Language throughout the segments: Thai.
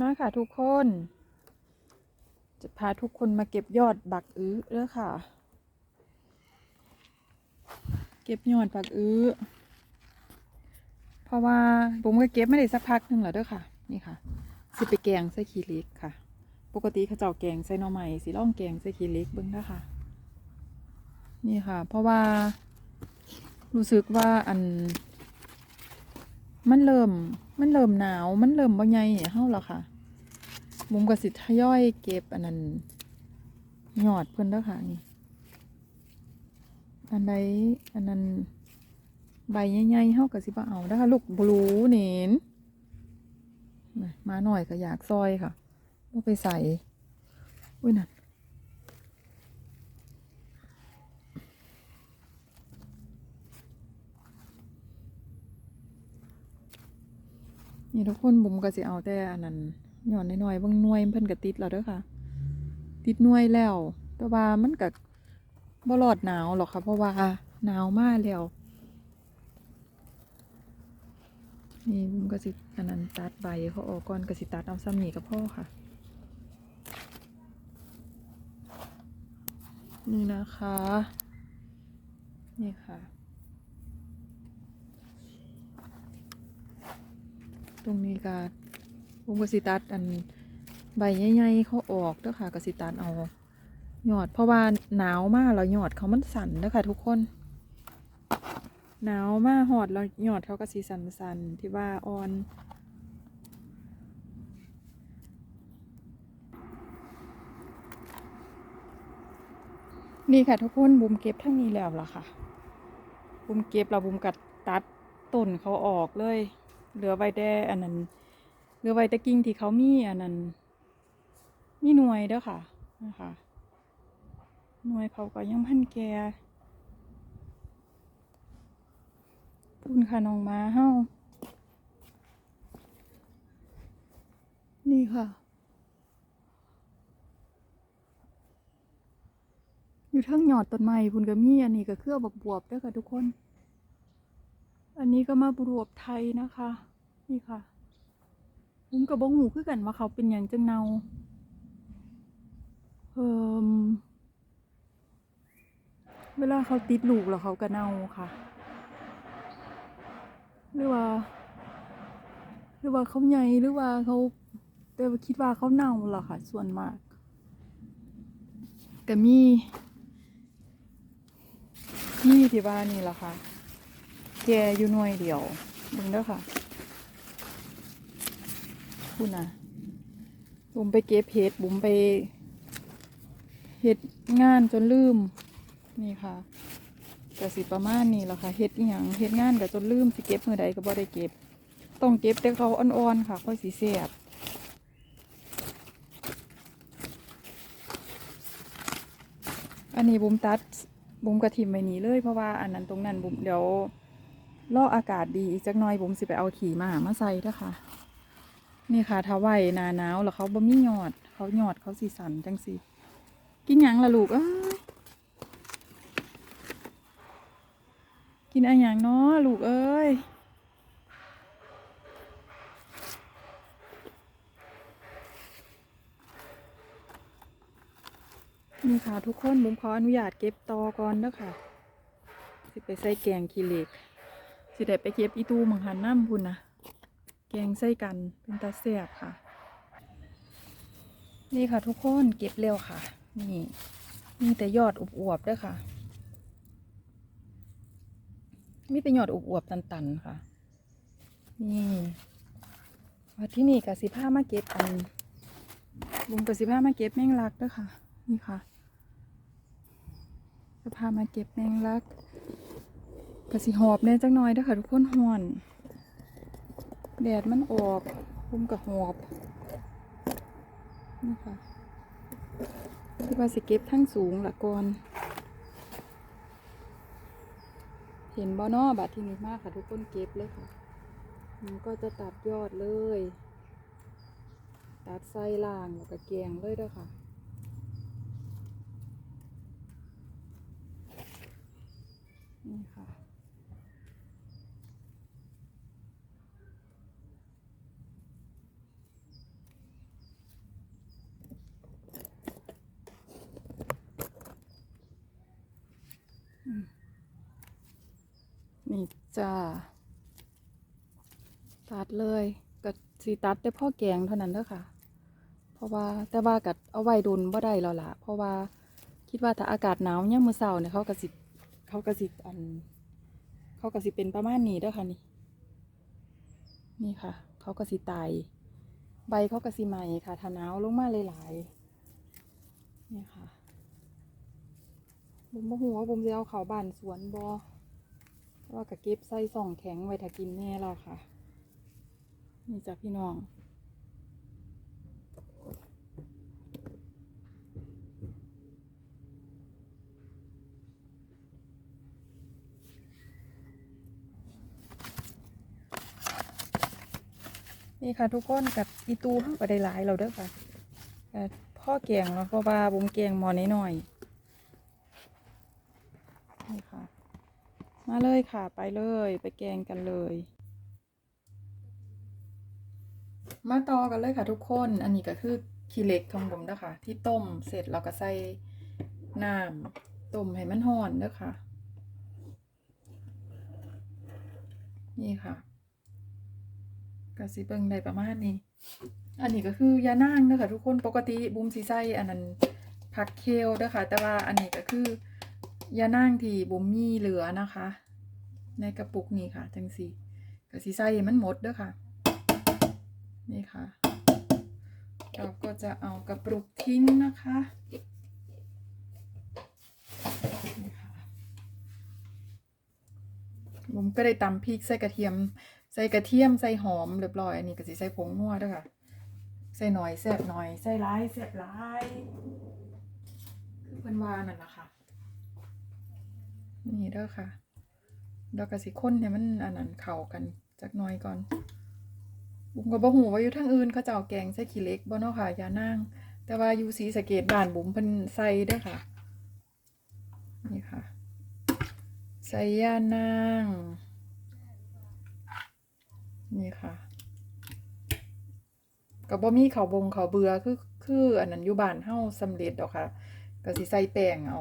มาค่ะทุกคน จะพาทุกคนมาเก็บยอดบักอื้อเด้อค่ะ เก็บยอดบักอื้อเพราะว่าผมก็เก็บไม่ได้สักพักหนึ่งแล้วเด้อค่ะ นี่ค่ะ สิไปแกงใส่ขี้เล็กค่ะ ปกติเขาเจ้าแกงใส่หน่อไม้สิล่องแกงใส่ขี้เล็กเบิ่งเด้อค่ะนี่ค่ะ เพราะว่ารู้สึกว่าอัน มันเริ่ม มันเริ่มหนาว มันเริ่มบ่ใหญ่ให้เฮาแล้วค่ะ มุมก็สิทย่อยเก็บอันนั้นหยอดเพิ่นเด้อค่ะนี่ อันใดอันนั้นใบใหญ่ๆเฮาก็สิบ่เอาเด้อค่ะลูกบลูเนนน่ะมาหน่อยก็อยากซอยค่ะบ่ไปใส่อุ้ยนั่น นี่ทุกคนบุมก็สิเอาแต่อันนั้นหย่อนน้อยๆบางหน่วยเพิ่นก็ติดแล้วเด้อค่ะ ติดหน่วยแล้ว แต่ว่ามันก็บ่รอดหนาวหรอกค่ะ เพราะว่าหนาวมากแล้วนี่บุมก็สิอันนั้นตัดใบเขาออกก่อนก็สิตัดเอาซ้ำนี่กับพ่อค่ะนี่นะคะ นี่ค่ะ ตรงนี้ก็วงกสิตัดอันใบใหญ่ๆเขาออกเด้อค่ะกสิตัดเอาหยอดเพราะว่าหนาวมากแล้วหยอดเขามันสั่นเด้อค่ะ ทุกคน หนาวมากหอดแล้วหยอดเขาก็สีสันๆที่ว่าอ่อนนี่ค่ะทุกคนบุมเก็บทั้งนี้แล้วล่ะค่ะ บุมเก็บแล้วบุมกัดตัดต้นเขาออกเลย เหลือไว้แต่อันนั้น เหลือไว้แต่กิ่งที่เขามีอันนั้น มีหน่วยเด้อค่ะนะคะหน่วยเขาก็ยังพันแก่พุ่นค่ะน้องมาเฮ้านี่ค่ะ อยู่ทั้งหยอดต้นไม้พุ่นก็มีอันนี้ก็เครือบักบวบเด้วยค่ะทุกคน อันนี้ก็มาบรวบไทยนะคะ นี่ค่ะผมกับบงหูคือกันว่าเขาเป็นอย่างจังเนาเอ่มเวลาเขาติดลูกแล้วเขาก็เน่าค่ะ หรือว่า หรือว่าเขาใหญ่หรือว่าเขาแต่คิดว่าเขาเน่าล่ะค่ะ ส่วนมากก็มีนี่ที่บ้านนี่แหละค่ะ แกอยู่หน่วยเดียวมึงเด้อค่ะคุณนะบุ๋มไปเก็บเห็ดบุ๋มไปเห็ดงานจนลืม นี่ค่ะกสิประมาณนี้แหละค่ะเห็ดอีหยังเห็ดงานกับจนลืมสิเก็บเมื่อใดก็บ่ได้เก็บ ต้องเก็บแต่เขาอ่อนๆค่ะค่อยสีเสียบอันนี้บุ๋มตัดบุ๋มกระถิ่มไปนี้เลยเพราะว่าอันนั้นตรงนั้นบุ๋มเดี๋ยว รออากาศดีอีกจักหน่อยบุมสิไปเอาขี่มามาใส่ด้อค่ะ นี่ค่ะถ้าไหวหนาหนาวแล้วเขาบ่มีหยอด เขาหยอดเขาสีสันจังสิกินหยังละลูกเอ้ยกินอะไรอย่างเนาะลูกเอ้ยนี่ค่ะทุกคนบุมขออนุญาตเก็บตอก่อนเด้อค่ะสิไปใส่แกงขี้เหล็ก สิได้ไปเก็บอีตูมังหันน้ำพุ่นนะแกงใส่กันเป็นตาแซ่บค่ะ นี่ค่ะทุกคนเก็บเร็วค่ะ นี่มีแต่ยอดอวบๆด้วยค่ะมีแต่ยอดอวบๆตันๆค่ะ นี่ว่าที่นี่กับสิผ้ามาเก็บอันบุมกับสิผ้ามาเก็บแมงลักด้วยค่ะ นี่ค่ะจะพามาเก็บแมงลัก กระสิหอบเนี่ยจักหน่อยเด้อค่ะทุกคนห่อนแดดมันออกพุ่มกับหอบนี่ค่ะที่ว่าสิเก็บทั้งสูงละก่อน เห็นบ่เนอบัดที่นี้มากค่ะทุกคนเก็บเลยค่ะมันก็จะตัดยอดเลย ตัดไส้ล่างแล้วก็แกงเลยด้อค่ะนี่ค่ะ จ้า ตัดเลยก็สีตัดได้พ่อแกงเท่านั้นเด้อค่ะ เพราะว่าแต่ว่ากัดเอาไว้ดุนบ่ได้แล้วล่ะ เพราะว่าคิดว่าถ้าอากาศหนาวเนี่ยมือเช้าเนี่ยเขาก็สิเขาก็สิอัน เขาก็สิเป็นประมาณนี้เด้อค่ะนี่ นี่ค่ะ เขาก็สิตาย ใบเขาก็สิใหม่ค่ะถ้าหนาวลงมาหลายๆนี่ค่ะบุมบ่ฮู้ว่าบุมจะเอาเขาบ้านสวนบ่ ว่าก็เก็บใส่ซ่องแข็งไว้ถ้ากินแน่แล้วค่ะ นี่จ้ะพี่น้องนี่ค่ะทุกคนกับอีตูเขาก็ได้หลายเราเด้อค่ะพ่อแกงแล้วเพราะว่าบุมแกงหมอน้อยๆนี่ค่ะ มาเลยค่ะไปเลยไปแกงกันเลย มาต่อกันเลยค่ะทุกคน อันนี้ก็คือขี้เหล็กของผมนะคะที่ต้มเสร็จเราก็ใส่น้ำต้มให้มันห่อนเด้อค่ะนี่ค่ะกะสิเบิงได้ประมาณนี้ อันนี้ก็คือยานางเด้อค่ะทุกคนปกติบุมสีใส่อันนั้นผักเคลเด้อค่ะแต่ว่าอันนี้ก็คือยานางที่บุมมีเหลือนะคะ ในกระปุกนี้ค่ะจังสีก็สิใส่ให้มันหมดเด้อค่ะ นี่ค่ะ เราก็จะเอากระปุกทิ้งนะคะนี่ค่ะบุมก็ได้ตำพริกใส่กระเทียม ใส่กระเทียมใส่หอมเรียบร้อยอันนี้ก็สิใส่ผงนัวด้วยค่ะ ใส่หน่อยแซ่บหน่อยใส่ร้ายแซ่บร้ายคือเพิ่นว่านั่นแหละค่ะ นี่เด้อค่ะ ดอกกระสิข้นให้มันอันนั้นเข้ากันจักหน่อยก่อนบุ๋มก็บ่ฮู้ว่าอยู่ทางอื่นเขาเจ้าแกงใส่ขี้เล็กบ่เนาะค่ะย่านางแต่ว่าอยู่ศรีสะเกษบ้านบุ๋มเพิ่นใส่ด้อค่ะ นี่ค่ะ ใส่ย่านางนี่ค่ะก็บ่มีข้าบงเข้าเบื่อคือคืออันนั้นอยู่บ้านเฮาสำเร็จดอกค่ะก็สิใส่แป้งเอา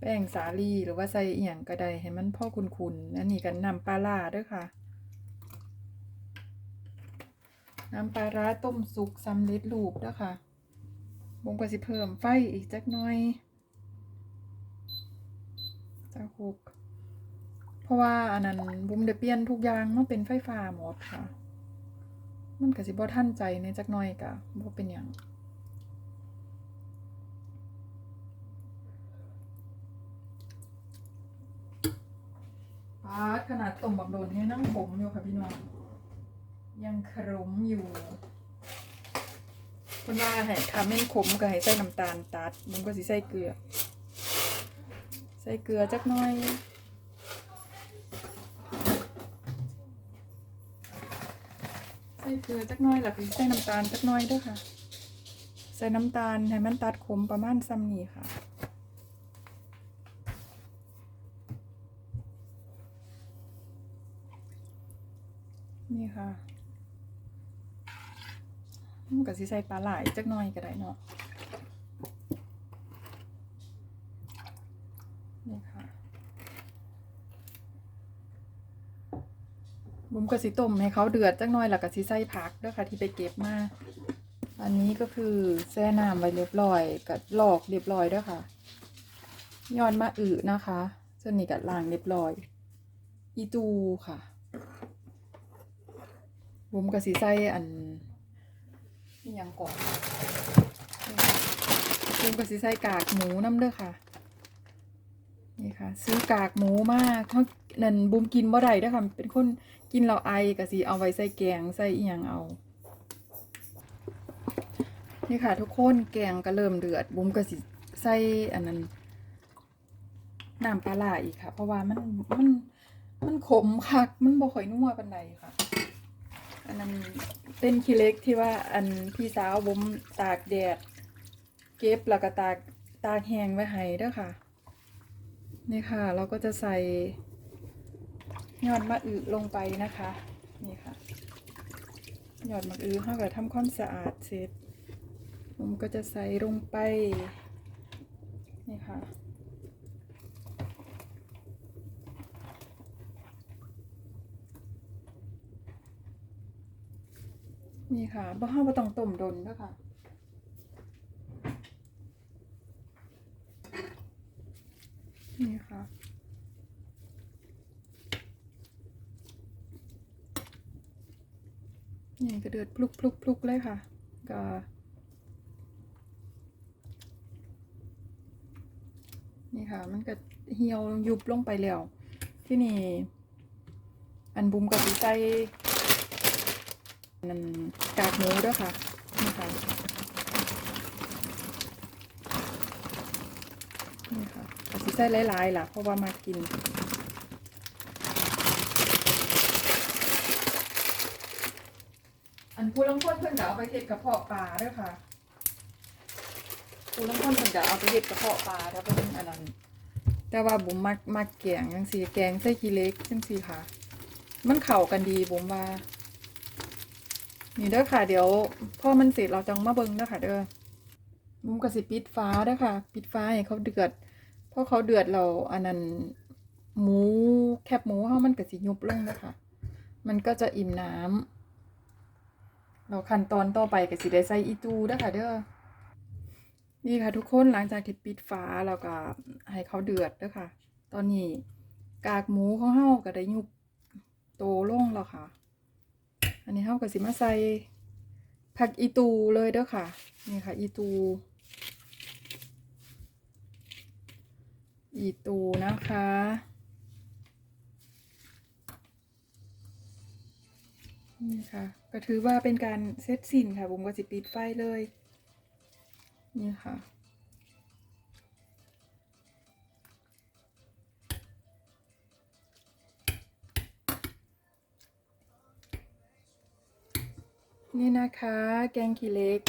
แป้งสาลีหรือว่าใส่เอียงก็ได้ให้มันพ่อคุนๆอันนี้ก็น้ำปลาร้าด้อค่ะน้ำปลาร้าต้มสุกสำเร็จรูปด้อค่ะบงก็สิเพิ่มไฟอีกจักหน่อยจักหกเพราะว่าอันนั้นบุ้มได้เปียนทุกอย่างมาเป็นไฟฟ้าหมดค่ะ มันก็สิบ่ทันใจในจักหน่อยกะบ่เป็นหยัง ปาดขนาดต้มบักโดนให้นั่งขมอยู่ค่ะพี่น้อง ยังขมอยู่คนว่าให้ทำให้ขมก็ให้ใส่น้ำตาลตัดบุมก็สิใส่เกลือ ใส่เกลือจักหน่อยใส่เกลือจักหน้อยแล้วก็ใส่น้ำตาลจักหน้อยด้วยค่ะ ใส่น้ำตาลให้มันตัดขมประมาณซ้ำนี้ค่ะ นี่ ค่ะมันก็สิใส่ปลาไหลจักหน้อยก็ได้เนาะนี่ค่ะบุ้มก็สิต้มให้เขาเดือดจักหน่อยแล้วก็สิใส่ผักด้วยค่ะที่ไปเก็บมาอันนี้ก็คือแช่น้ำไว้เรียบร้อยกับลอกเรียบร้อยด้วยค่ะย้อนมาอึนะคะส่วนนี้กับล้างเรียบร้อย อีตูค่ะ บุ้มก็สิใส่อันนี่ยังก่อนบุ้มก็สิใส่กากหมูน้ำเด้อค่ะ นี่ค่ะ ซื้อกากหมูมากเขานั่นบุมกินบ่ได้เด้อค่ะ เป็นคนกินเราไอก็สิเอาไว้ใส่แกงใส่อีหยังเอา นี่ค่ะ ทุกคนแกงก็เริ่มเดือด บุมก็สิใส่อันนั้นน้ำปลาร้าอีกค่ะ เพราะว่ามันมันมันขมคักมันบ่ค่อยนัวปานใดค่ะ อันนั้นเป็นขี้เล็กที่ว่าอันพี่สาวบุมตากแดด เก็บแล้วก็ตากตากแห้งไว้ให้ด้อค่ะ นี่ค่ะ เราก็จะใส่ยอดมะอึลงไปนะคะ นี่ค่ะยอดมะอึเราก็ทำความสะอาดเสร็จผมก็จะใส่ลงไป นี่ค่ะ นี่ค่ะบ่ห้าบ่ต้องต้มดนด้อค่ะนี่ค่ะนี่ก็เดือดพลุกพลุกพลุกเลยค่ะ ก็นี่ค่ะ มันก็เหี่ยวยุบลงไปแล้ว ที่นี่ อันบุมกับสีใส่ นั่นกากหมูด้วยค่ะนี่ค่ะนี่ค่ะกับสีใส่หลายๆล่ะ เพราะว่ามากินอันผู้ลังคนเพิ่นก็เอาไปเฮ็ดกระเพาะปลาด้วยค่ะผู้ลังคนเพิ่นก็เอาไปเฮ็ดกระเพาะปลาถ้าเป็นอันนั้น แต่ว่าบุ๋มมักมักแกงจังซี่แกงใส่ขี้เล็กจังซี่ค่ะ มันเข้ากันดีบุ๋มว่า นี่เด้อค่ะ เดี๋ยวพ่อมันเสร็จเราจังมาเบิ่งเด้อค่ะ เด้อบุ๋มก็สิปิดฟ้าเด้อค่ะ ปิดฟ้าให้เขาเดือดพอเขาเดือดเราอันนั้นหมูแคบหมูเฮามันก็สิยุบลงเด้อค่ะ มันก็จะอิ่มน้ำเราขั้นตอนต่อไปก็สิได้ใส่อีตูเด้อค่ะ เด้อนี่ค่ะทุกคนหลังจากที่ปิดฝาแล้วก็ให้เขาเดือดเด้อค่ะ ตอนนี้กากหมูของเฮาก็ได้ยุบโตลงแล้วค่ะ อันนี้เฮาก็สิมาใส่ผักอีตูเลยเด้อค่ะ นี่ค่ะ อีตู อีตูนะคะ นี่ค่ะ ก็ถือว่าเป็นการเซตสินค่ะ ผมก็จะปิดไฟเลย นี่ค่ะ นี่นะคะ แกงขี้เล็ก